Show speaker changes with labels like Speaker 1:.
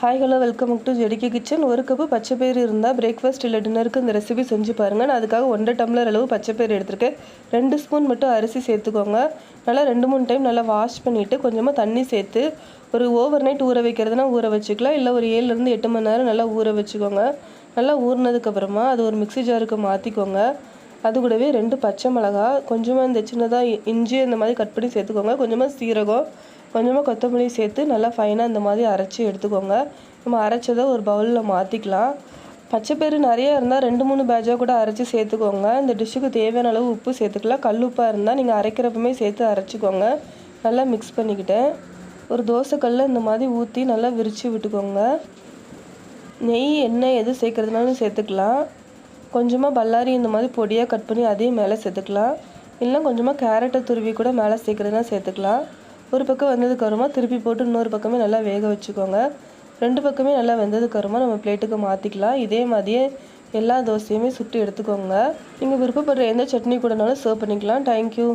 Speaker 1: Hi hello welcome to ஜெடிக்கி kitchen ஒரு cup பச்சை பயிர் இருந்தால் பிரேக்ஃபாஸ்ட் இல்லை டின்னருக்கு இந்த ரெசிபி செஞ்சு பாருங்கள் நான் அதுக்காக ஒன்றரை டம்ளர் அளவு பச்சை பயிர் எடுத்திருக்கேன். ரெண்டு ஸ்பூன் மட்டும் அரிசி சேர்த்துக்கோங்க. நல்லா ரெண்டு மூணு டைம் நல்லா வாஷ் பண்ணிவிட்டு கொஞ்சமாக தண்ணி சேர்த்து ஒரு ஓவர் நைட் ஊற வைக்கிறதுனா ஊற வச்சுக்கலாம். இல்லை ஒரு ஏழுலேருந்து எட்டு மணி நேரம் நல்லா ஊற வச்சுக்கோங்க. நல்லா ஊறினதுக்கப்புறமா அது ஒரு மிக்ஸி ஜாருக்கு மாற்றிக்கோங்க அது கூடவே ரெண்டு பச்சை மிளகா கொஞ்சமாக இந்த சின்னதாக இஞ்சி இந்த மாதிரி கட் பண்ணி சேர்த்துக்கோங்க. கொஞ்சமாக சீரகம் கொஞ்சமாக கொத்தமல்லி சேர்த்து நல்லா ஃபைனாக இந்த மாதிரி அரைச்சி எடுத்துக்கோங்க. நம்ம அரைச்சதை ஒரு பவுலில் மாற்றிக்கலாம் பச்சைப்பயிறு நிறையா இருந்தால் ரெண்டு மூணு பேட்சாக கூட அரைச்சி சேர்த்துக்கோங்க. இந்த டிஷ்ஷுக்கு தேவையான அளவு உப்பு சேர்த்துக்கலாம். கல் உப்பாக இருந்தால் நீங்கள் அரைக்கிறப்பமே சேர்த்து அரைச்சிக்கோங்க. நல்லா மிக்ஸ் பண்ணிக்கிட்டேன். ஒரு தோசைக்கல்ல இந்த மாதிரி ஊற்றி நல்லா விரித்து விட்டுக்கோங்க. நெய் எண்ணெய் எது சேர்க்குறதுனாலும் சேர்த்துக்கலாம். கொஞ்சமாக பல்லாரி இந்த மாதிரி பொடியாக கட் பண்ணி அதையும் மேலே சேர்த்துக்கலாம். இல்லை கொஞ்சமாக கேரட்டை துருவி கூட மேலே சேர்க்குறதுனா சேர்த்துக்கலாம். ஒரு பக்கம் வந்ததுக்கப்புறமா திருப்பி போட்டு இன்னொரு பக்கமே நல்லா வேக வச்சுக்கோங்க. ரெண்டு பக்கமே நல்லா வெந்ததுக்கு அப்புறமா நம்ம பிளேட்டுக்கு மாற்றிக்கலாம் இதே மாதிரியே எல்லா தோசையுமே சுட்டு எடுத்துக்கோங்க. நீங்கள் விருப்பப்படுற எந்த சட்னி கூடனாலும் சர்வ் பண்ணிக்கலாம். Thank you